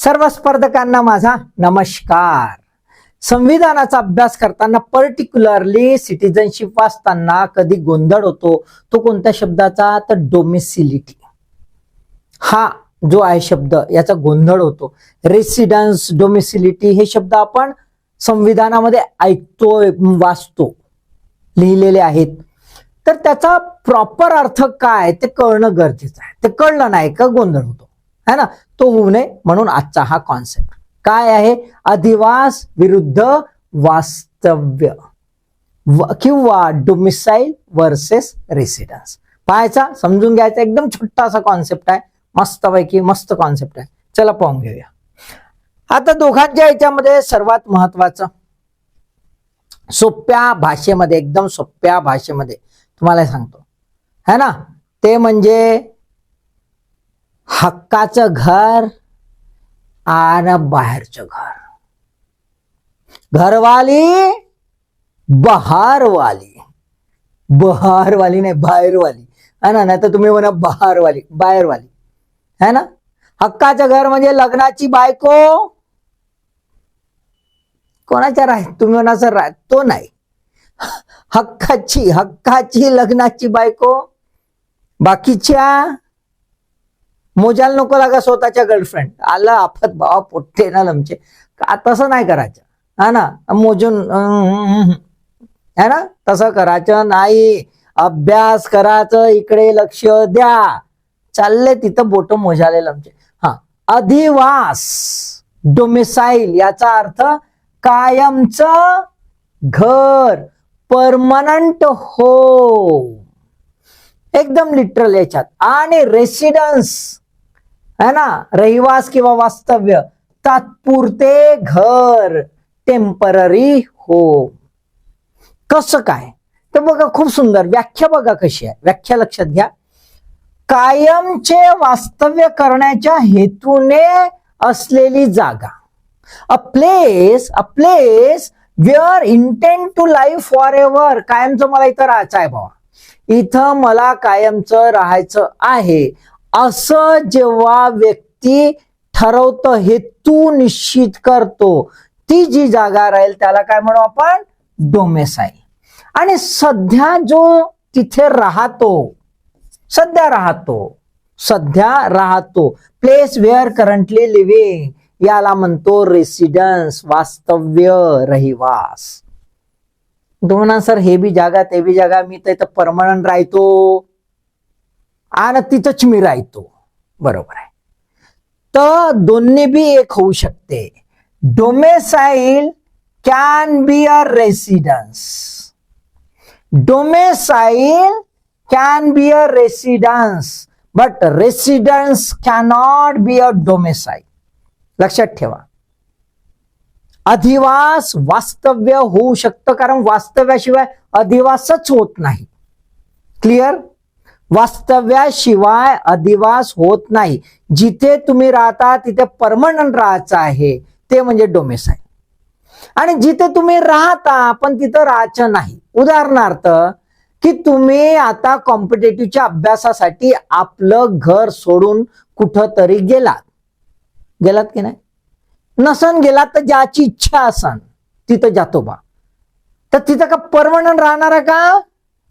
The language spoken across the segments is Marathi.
सर्व स्पर्धकांना माझा नमस्कार. संविधानाचा अभ्यास करताना पर्टिक्युलरली सिटिझनशिप वाचताना कधी गोंधळ होतो तो कोणत्या शब्दाचा? तर डोमिसिलिटी हा जो आहे शब्द याचा गोंधळ होतो. रेसिडन्स डोमिसिलिटी हे शब्द आपण संविधानामध्ये ऐकतोय वाचतो लिहिलेले आहेत. तर त्याचा प्रॉपर अर्थ काय? ते कळणं गरजेचं आहे. ते कळलं नाही का गोंधळ होतो? है ना? तो होऊ नये म्हणून आजचा हा कॉन्सेप्ट काय आहे? अधिवास विरुद्ध वास्तव्य. किंवा डोमिसाईल वर्सेस रेसिडन्स पाहायचा समजून घ्यायचा एकदम छोटासा कॉन्सेप्ट आहे. मस्तपैकी मस्त कॉन्सेप्ट आहे. चला पाहून घेऊया. आता दोघांच्या याच्यामध्ये सर्वात महत्वाचं. सोप्या भाषेमध्ये एकदम सोप्या भाषेमध्ये तुम्हाला सांगतो. है ना? ते म्हणजे हक्काचं घर आणि बाहेरचं घर. घरवाली बहारवाली. बहारवाली नाही बाहेरवाली. है ना? नाही तर तुम्ही म्हणा बहारवाली बाहेरवाली. है ना? हक्काचं घर म्हणजे लग्नाची बायको. कोणाच्या राह तुम्ही म्हणा सर राह तो नाही. हक्काची हक्काची लग्नाची बायको. बाकीच्या मोजायला नको लागा स्वतःच्या गर्लफ्रेंड आलं आफत भावा पोट्टे ना लमचे. तसं नाही करायचं. हा ना? मोजून है ना? तसं करायचं नाही. अभ्यास करायचं इकडे लक्ष द्या. चालले तिथं बोट मोजाले लमचे. हा. अधिवास. डोमिसाईल याचा अर्थ कायमच घर. परमनंट हो एकदम लिटरल याच्यात. आणि रेसिडन्स है ना? रहिवास किंवा वास्तव्य तात्पुरते घर टेंपररी हो कसं काय? तर बघा खूप सुंदर. व्याख्या बघा कशी आहे. व्याख्या लक्षात घ्या. कायमचे वास्तव्य करण्याच्या हेतूने असलेली जागा. A place a place where intent to live for ever कायमचं मला इथं राहायचं आहे बाबा इथं मला कायमचं राहायचं आहे. असं जेव्हा व्यक्ती ठरवतं हेतू निश्चित करतो ती जी जागा राहील त्याला काय म्हणू आपण? डोमेसाईल आणि सध्या जो तिथे राहतो सध्या राहतो सध्या राहतो प्लेस वेअर करंटली लिव्हिंग याला म्हणतो रेसिडन्स वास्तव्य रहिवास. दोन सर हे बी जागा ते बी जागा मी तर परमनंट राहतो. आणि तिथंच मी राहतो बरोबर आहे. तर दोन्ही बी एक होऊ शकते. Domicile can be a residence domicile can be a residence but residence cannot be a domicile लक्षात ठेवा. अधिवास वास्तव्य होऊ शकतं कारण वास्तव्याशिवाय अधिवासच होत नाही. क्लिअर वास्तव्याशिवाय अधिवास होत नाही. जिथे तुम्ही राहता तिथे परमनंट राहायचं आहे. ते म्हणजे डोमेसाईल. आणि जिथे तुम्ही राहता पण तिथं राहायचं नाही. उदाहरणार्थ की तुम्ही आता कॉम्पिटेटिव्हच्या अभ्यासासाठी आपलं घर सोडून कुठंतरी गेलात. गेलात की नाही? नसन गेलात तर ज्याची इच्छा असन तिथं जातो बा. तर तिथं का परमनंट राहणार आहे का?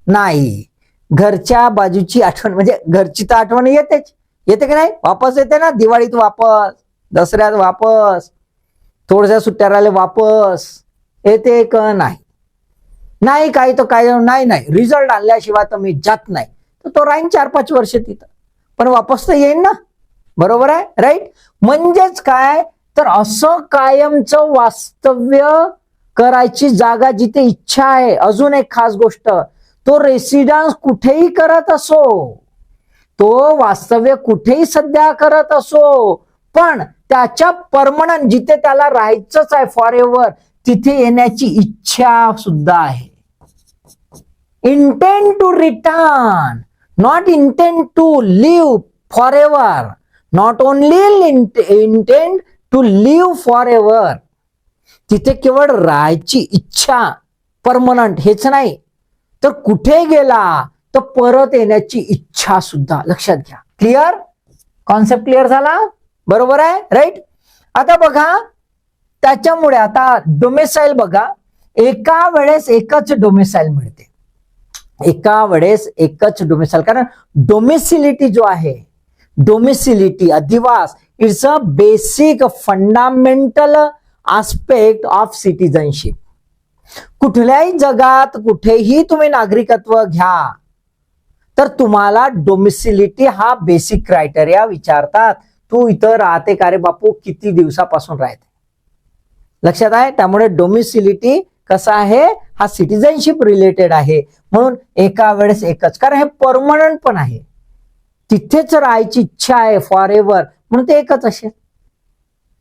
नाही. घरच्या बाजूची आठवण म्हणजे घरची तर आठवण येतेच. येते की नाही? वापस येते ना? दिवाळीत वापस दसऱ्यात वापस थोडशा सुट्ट्या राहिले वापस. येते का नाही? नाही काही तर काय नाही नाही. रिझल्ट आणल्याशिवाय तर मी जात नाही. तर तो राहीन चार पाच वर्ष तिथं. पण वापस तर येईन ना? बरोबर आहे? राईट? म्हणजेच काय? तर असं कायमचं वास्तव्य करायची जागा जिथे इच्छा आहे. अजून एक खास गोष्ट. तो रेसिडन्स कुठेही करत असो तो वास्तव्य कुठेही सध्या करत असो पण त्याच्या परमनंट जिथे त्याला राहायचंच आहे फॉर एव्हर तिथे येण्याची इच्छा सुद्धा आहे. Intend to return not intend to live for ever not only intend to live for ever तिथे केवळ राहायची इच्छा परमनंट हेच नाही तर कुठे गेला तर परत येण्याची इच्छा सुद्धा. लक्षात घ्या. क्लिअर कॉन्सेप्ट क्लिअर झाला? बरोबर आहे? राईट आता बघा त्याच्यामुळे आता डोमेसाईल बघा. एका वेळेस एकच डोमेसाईल मिळते. एका वेळेस एकच डोमेसाईल कारण डोमेसिलिटी जो आहे डोमेसिलिटी अधिवास it's a basic fundamental aspect of citizenship कुठल्याही जगात कुठेही तुम्ही नागरिकत्व घ्या तर तुम्हाला डोमिसिलिटी हा बेसिक क्रायटेरिया विचारतात. तू इथं राहते का रे बापू? किती दिवसापासून राहते? लक्षात आहे? त्यामुळे डोमिसिलिटी कसा आहे? हा सिटीजनशिप रिलेटेड आहे. म्हणून एका वेळेस एकच कारण हे परमनंट पण आहे. तिथेच राहायची इच्छा आहे फॉर एव्हर म्हणून ते एकच असेल.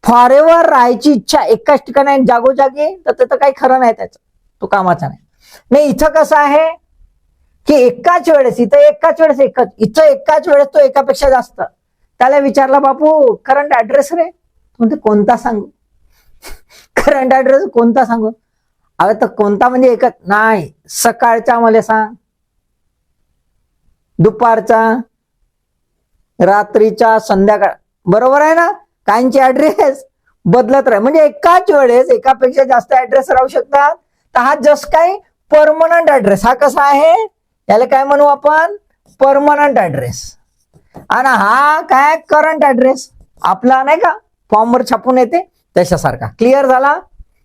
फॉरेव्हर राहायची इच्छा एकाच ठिकाणी जागोजागी तर त्याचं काही खरं नाही त्याचं. तो कामाचा नाही. नाही इथं कसं आहे की एकाच वेळेस इथं एकाच वेळेस एकच इथं एकाच वेळेस तो एकापेक्षा जास्त. त्याला विचारला बापू करंट ऍड्रेस रे? म्हणते कोणता सांगू? करंट ऍड्रेस कोणता सांगू? अरे तर कोणता म्हणजे एकच? नाही सकाळचा मला सांग. दुपारचा रात्रीच्या संध्याकाळ. बरोबर आहे ना? कायमचे ऍड्रेस बदलत राहील म्हणजे एकाच वेळेस एकापेक्षा जास्त ऍड्रेस राहू शकतात. तर हा जस्ट काय? परमनंट ऍड्रेस हा कसा आहे? याला काय म्हणू आपण? परमनंट ऍड्रेस आणि हा काय? करंट ऍड्रेस आपला नाही का? फॉर्मवर छापून येते. तशासारखा क्लिअर झाला?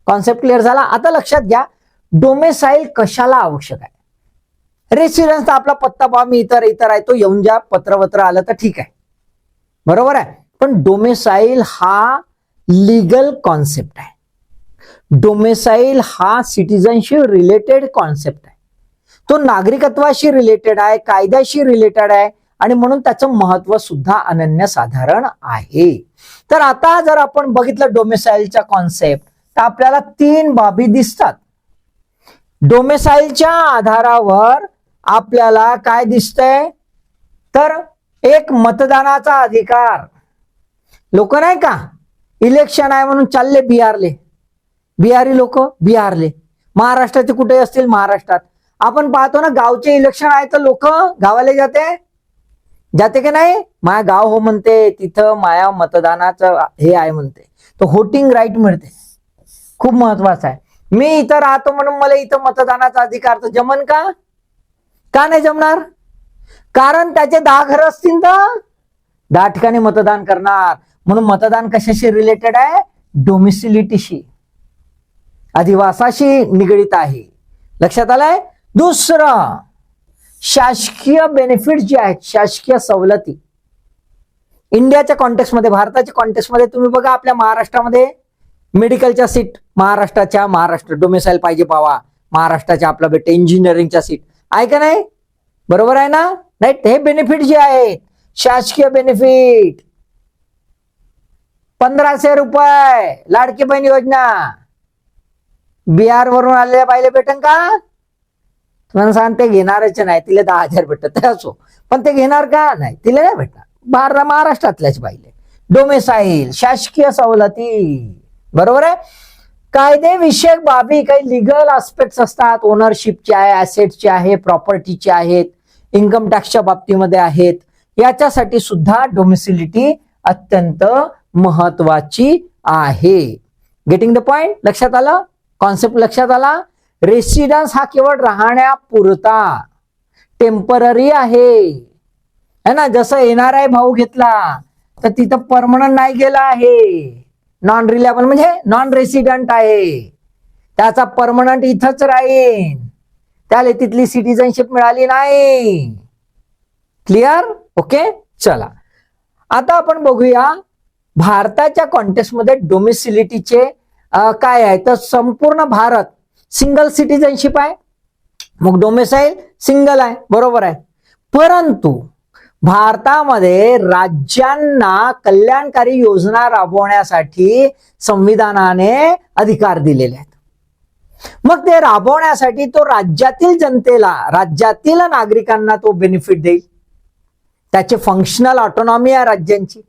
कॉन्सेप्ट क्लिअर झाला? आता लक्षात घ्या. डोमेसाईल कशाला आवश्यक आहे? रेसिडन्सचा आपला पत्ता बा मी इतर इतर आहे. तो येऊन ज्या पत्रवत्र आलं तर ठीक आहे. बरोबर आहे? पण डोमेसाईल हा लीगल कॉन्सेप्ट आहे. डोमेसाईल हा सिटीजनशी रिलेटेड कॉन्सेप्ट आहे. तो नागरिकत्वाशी रिलेटेड आहे कायद्याशी रिलेटेड आहे आणि म्हणून त्याचं महत्त्व सुद्धा अनन्यसाधारण आहे. तर आता जर आपण बघितलं डोमेसाईलचा कॉन्सेप्ट तर आपल्याला तीन बाबी दिसतात. डोमेसाईलच्या आधारावर आपल्याला काय दिसतंय? तर एक मतदानाचा अधिकार. लोक नाही का? इलेक्शन आहे म्हणून चालले बिहारले. बिहारी लोक बिहारले. महाराष्ट्राचे कुठे असतील? महाराष्ट्रात. आपण पाहतो ना गावचे इलेक्शन आहे तर लोक गावाला जाते. जाते की नाही? माया गाव हो म्हणते तिथं माया मतदानाचं हे आहे म्हणते. तर होटिंग राईट मिळते. खूप महत्वाचं आहे. मी इथं राहतो म्हणून मला इथं मतदानाचा अधिकार तर जमन का? का नाही जमणार? कारण त्याचे दहा घर असतील तर दहा ठिकाणी मतदान करणार. म्हणून मतदान कशाशी रिलेटेड आहे? डोमिसिलिटीशी अधिवासाशी निगडीत आहे. लक्षात आलंय? दुसरं शासकीय बेनिफिट जे आहेत शासकीय सवलती. इंडियाच्या कॉन्टेक्समध्ये भारताच्या कॉन्टेक्समध्ये तुम्ही बघा आपल्या महाराष्ट्रामध्ये. मेडिकलच्या सीट महाराष्ट्राच्या महाराष्ट्र डोमिसाईल पाहिजे पावा महाराष्ट्राच्या आपला भेटते इंजिनिअरिंगच्या सीट आहे का नाही? बरोबर आहे ना? नाही हे बेनिफिट जे आहेत शासकीय बेनिफिट पंधराशे रुपये लाडकी बहीण योजना. बिहार वरून आलेल्या पाहिले भेटन का? तुम्हाला सांग ते घेणारच नाही तिला दहा हजार भेटत असो. पण ते घेणार का? नाही तिला नाही भेटणार. बारा महाराष्ट्रातल्याच बाईले. डोमेसाईल शासकीय सवलती. बरोबर आहे? कायदेविषयक बाबी काही लिगल आस्पेक्ट असतात. ओनरशिपचे आहे ऍसेटचे आहे प्रॉपर्टीचे आहेत इन्कम टॅक्सच्या बाबतीमध्ये आहेत. याच्यासाठी सुद्धा डोमिसिलिटी अत्यंत महत्वाची आहे. गेटिंग द पॉइंट लक्षात आलं? कॉन्सेप्ट लक्षात आला? रेसिडन्स हा केवळ राहण्यापुरता. टेंपररी आहे. है ना? जसं येणार आहे भाऊ घेतला तर तिथं परमनंट नाही गेला आहे. नॉन रिलेबल म्हणजे नॉन रेसिडेंट आहे. त्याचा परमनंट इथंच राहील त्याला तिथली सिटीजनशिप मिळाली नाही. क्लिअर ओके चला. आता आपण बघूया भारताच्या कॉन्टेस्टमध्ये डोमिसिलिटीचे काय आहे? तर संपूर्ण भारत सिंगल सिटीजनशिप आहे. मग डोमेसाईल सिंगल आहे. बरोबर आहे. परंतु भारतामध्ये राज्यांना कल्याणकारी योजना राबवण्यासाठी संविधानाने अधिकार दिलेले आहेत. मग ते राबवण्यासाठी तो राज्यातील जनतेला राज्यातील नागरिकांना तो बेनिफिट देईल. त्याचे फंक्शनल ऑटोनॉमी आहे राज्यांची.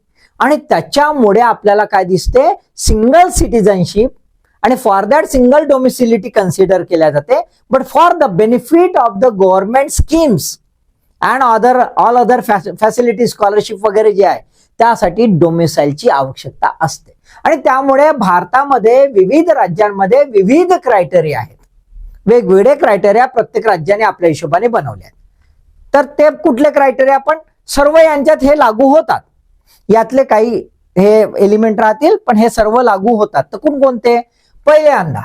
आणि त्याच्यामुळे आपल्याला काय दिसते? सिंगल सिटीजनशिप आणि for that single domicility consider केल्या जाते. But for the benefit of the government schemes and other all other facility scholarship वगैरे जे आहे त्यासाठी डोमिसाईलची आवश्यकता असते. आणि त्यामुळे भारतामध्ये विविध राज्यांमध्ये विविध क्रायटेरिया आहेत. वेगवेगळे क्रायटेरिया प्रत्येक राज्याने आपल्या हिशोबाने बनवले आहेत. तर ते कुठले क्रायटेरिया पण सर्व यांच्यात हे लागू होतात. यातले काही हे एलिमेंट राहतील पण हे सर्व लागू होतात. तर कोणकोणते पहिल्यांदा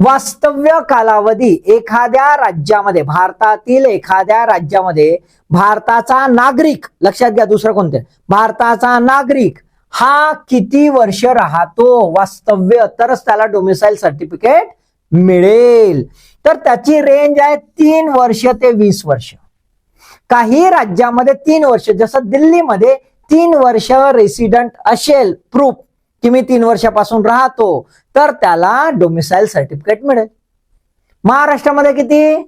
वास्तव्य कालावधी एखाद्या राज्यामध्ये भारतातील एखाद्या राज्यामध्ये भारताचा नागरिक लक्षात घ्या दुसरं कोणते? भारताचा नागरिक हा किती वर्ष राहतो? वास्तव्य तरच त्याला डोमिसाईल सर्टिफिकेट मिळेल. तर त्याची रेंज आहे तीन वर्ष ते वीस वर्ष. काही राज्यामध्ये तीन वर्ष जसं दिल्लीमध्ये तीन वर्ष रेसिडेंट असेल प्रूफ की मी तीन वर्षापासून राहतो तर त्याला डोमिसाईल सर्टिफिकेट मिळेल. महाराष्ट्रामध्ये किती?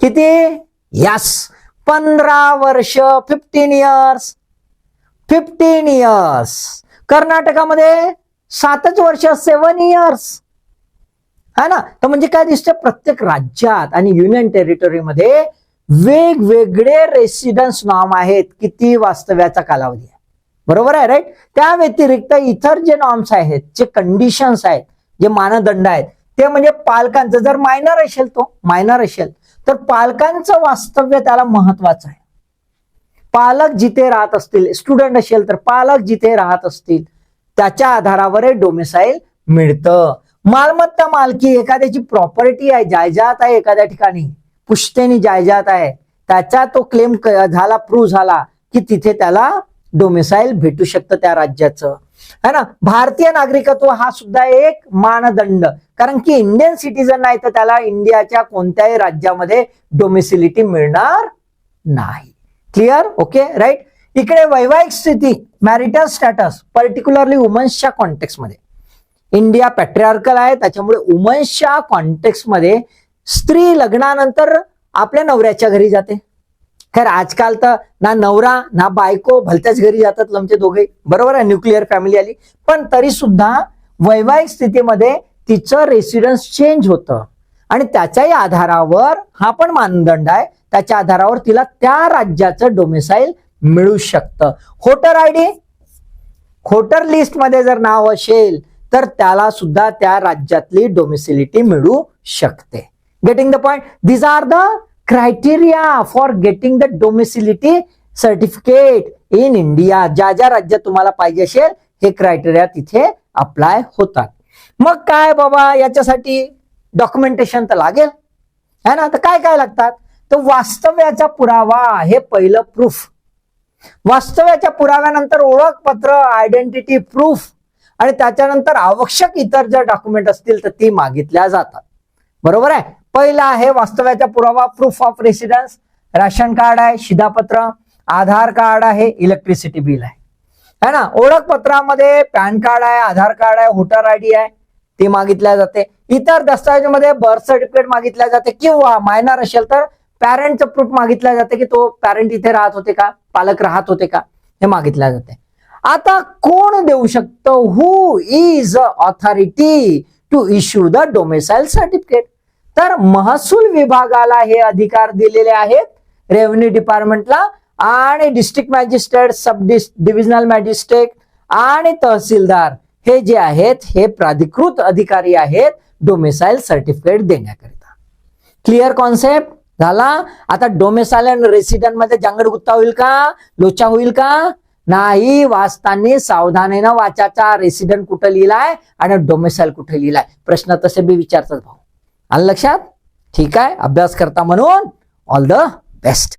किती? यस पंधरा वर्ष फिफ्टीन इयर्स फिफ्टीन इयर्स कर्नाटकामध्ये सातच वर्ष सेवन इयर्स है ना? तर म्हणजे काय दिसतं प्रत्येक राज्यात आणि युनियन टेरिटरीमध्ये वेगवेगळे रेसिडन्स नॉर्म आहेत किती वास्तव्याचा कालावधी आहे. बरोबर आहे राईट त्या व्यतिरिक्त इतर जे नॉर्म्स आहेत जे कंडिशन्स आहेत जे मानदंड आहेत ते म्हणजे पालकांचं. जर मायनर असेल तो मायनर असेल तर पालकांचं वास्तव्य त्याला महत्वाचं आहे. पालक जिथे राहत असतील स्टुडंट असेल तर पालक जिथे राहत असतील त्याच्या आधारावर हे डोमिसाईल मिळतं. मालमत्ता मालकी एखाद्याची प्रॉपर्टी आहे जायजात आहे एखाद्या ठिकाणी पुश्तेनी जायजात आहे. त्याचा तो क्लेम झाला प्रूव्ह झाला की तिथे त्याला डोमिसाईल भेटू शकतं त्या राज्याचं. है ना? भारतीय नागरिकत्व हा सुद्धा एक मानदंड. कारण की इंडियन सिटीजन नाही तर त्याला इंडियाच्या कोणत्याही राज्यामध्ये डोमिसिलिटी मिळणार नाही. क्लिअर ओके राईट इकडे वैवाहिक स्थिती मॅरिटल स्टॅटस पर्टिक्युलरली वुमन्सच्या कॉन्टेक्समध्ये इंडिया पॅट्रियार्कल आहे त्याच्यामुळे वुमन्सच्या कॉन्टेक्समध्ये स्त्री लग्नानंतर आपल्या नवऱ्याच्या घरी जाते. खैर आजकाल तर ना नवरा ना बायको भलत्याच घरी जातात लमचे दोघे. बरोबर आहे न्यूक्लिअर फॅमिली आली. पण तरी सुद्धा वैवाहिक स्थितीमध्ये तिचं रेसिडन्स चेंज होतं. आणि त्याच्याही आधारावर हा पण मानदंड आहे त्याच्या आधारावर तिला त्या राज्याचं डोमिसाईल मिळू शकतं. होटर आय डी होटर लिस्टमध्ये जर नाव असेल तर त्याला सुद्धा त्या राज्यातली डोमिसिलिटी मिळू शकते. Getting the point? These are the criteria for getting the domicility certificate in India ज्या ज्या राज्यात तुम्हाला पाहिजे असेल हे क्रायटेरिया तिथे अप्लाय होतात. मग काय बाबा याच्यासाठी डॉक्युमेंटेशन तर लागेल. है ना? तर काय काय लागतात? तर वास्तव्याचा पुरावा हे पहिलं प्रूफ वास्तव्याच्या पुराव्यानंतर ओळखपत्र आयडेंटिटी प्रूफ आणि त्याच्यानंतर आवश्यक इतर जर डॉक्युमेंट असतील तर ती मागितल्या जातात. बरोबर आहे? पहिला आहे वास्तव्याचा पुरावा proof of residence ration card आहे शिधापत्र आधार कार्ड आहे इलेक्ट्रिसिटी बिल आहे. है ना? ओळखपत्रामध्ये पॅन कार्ड आहे आधार कार्ड आहे व्होटर आय डी आहे ते मागितल्या जाते. इतर दस्तऐवजामध्ये बर्थ सर्टिफिकेट मागितल्या जाते किंवा मायनर असेल तर पॅरेंटचं प्रूफ मागितल्या जाते की तो पॅरेंट इथे राहत होते का? पालक राहत होते का? हे मागितल्या जाते. आता कोण देऊ शकतं? Who is authority to issue the domicile certificate तर महसूल विभागाला हे अधिकार दिलेले आहेत रेव्हन्यू डिपार्टमेंटला आणि district magistrate sub divisional magistrate आणि तहसीलदार हे जे आहेत हे प्राधिकृत अधिकारी आहेत डोमेसाईल सर्टिफिकेट देण्याकरिता. क्लिअर कॉन्सेप्ट झाला? आता डोमेसाईल आणि रेसिडेंटमध्ये जांगड गुत्ता होईल का? लोचा होईल का? नाही. वाचताना सावधानीनं वाचाचा. रेसिडेंट कुठं लिहिलाय आणि डोमेसाईल कुठे लिहिलाय? प्रश्न तसे बी विचारतात भाऊ. आलं लक्षात ठीक आहे? अभ्यास करता म्हणून ऑल द बेस्ट